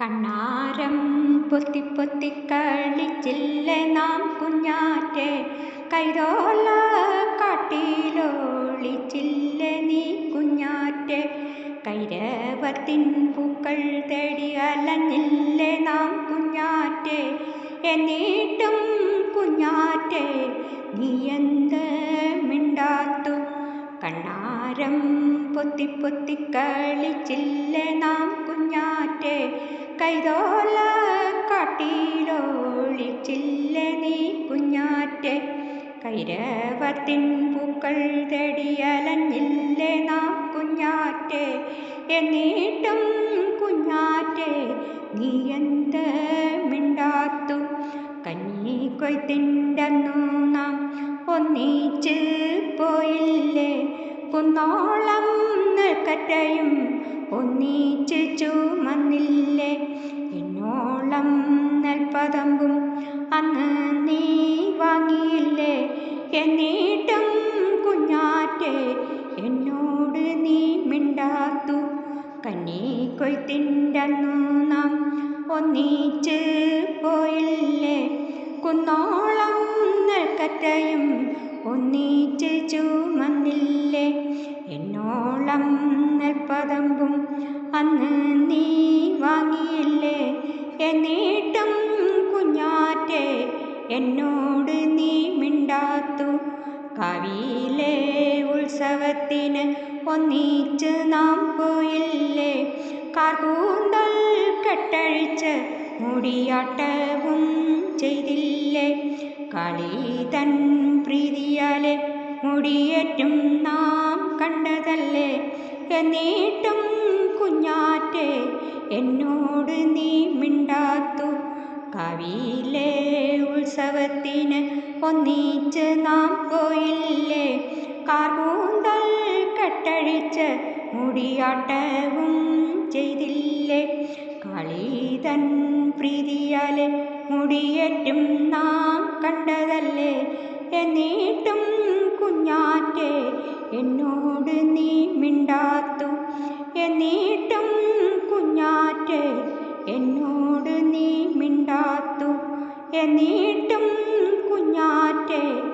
കണ്ണാരം പൊത്തി പൊത്തി കളിച്ചില്ലേ നാം കുഞ്ഞാറ്റെ. കൈതോല കാട്ടിലോളിച്ചില്ലേ നീ കുഞ്ഞാറ്റെ. കൈരവത്തിൻ പൂക്കൾ തേടി അലഞ്ഞില്ലേ നാം കുഞ്ഞാറ്റെ. എന്നിട്ടും കുഞ്ഞാറ്റെ നീ എന്ത് മിണ്ടാത്തു? കണ്ണാരം പൊത്തി പൊത്തി കളിച്ചില്ലേ നാം കുഞ്ഞാറ്റെ കൈതോല കാട്ടിലോളിച്ചില്ലേ നീ കുഞ്ഞാറ്റെ. കൈരവത്തിൻ പൂക്കൾ തേടി അലഞ്ഞില്ലേ നാം കുഞ്ഞാറ്റെ. എന്നിട്ടും കുഞ്ഞാറ്റെ നീ എന്ത് മിണ്ടാത്തു? കഞ്ഞി കൊയ്ത്തിന്റെന്നു നാം ഒന്നിച്ച് പോയില്ലേ? കുന്നോളം നെൽക്കറ്റയും ഒന്നിച്ച് ചുമന്നില്ലേ? എന്നിട്ടും കുഞ്ഞാറ്റെ എന്നോട് നീ മിണ്ടാത്തു. കഞ്ഞി കൊയ്ത്തിന്റന്നു നാം ഒന്നിച്ച് പോയില്ലേ? കുന്നോളം നെൽക്കറ്റയും ഒന്നിച്ച് ചുമന്നില്ലേ? എന്നോളം നെൽപ്പതമ്പും അന്ന് നീ വാങ്ങിയില്ലേ? എന്നീട്ടും കുഞ്ഞാറ്റെ മിണ്ടാത്തു കവിയിലെ ഉത്സവത്തിന് ഒന്നിച്ച് നാം പോയില്ലേ? കാർകൂന്തൽ കെട്ടഴിച്ച് മുടിയാട്ടവും ചെയ്തില്ലേ? കളി തൻ പ്രീതിയാലെ മുടിയേറ്റും നാം കണ്ടതല്ലേ? എന്നിട്ടും കുഞ്ഞാറ്റെ എന്നോട് നീ മിണ്ടാത്തു. കവിയിലെ ഉത്സവത്തിന് ഒന്നിച്ച് നാം പോയില്ലേ? കാർകൂന്തൽ കെട്ടഴിച്ച് മുടിയാട്ടവും ചെയ്തില്ലേ? കളീതൻ പ്രീതിയാലെ മുടിയേറ്റും നാം കണ്ടതല്ലേ? എന്നിട്ടും കുഞ്ഞാറ്റെ എന്നോട് നീ മിണ്ടാത്തു. എന്നിട്ടും കുഞ്ഞാറ്റെ എന്നോട് നീ മിണ്ടാത്തു. എന്നിട്ടും 给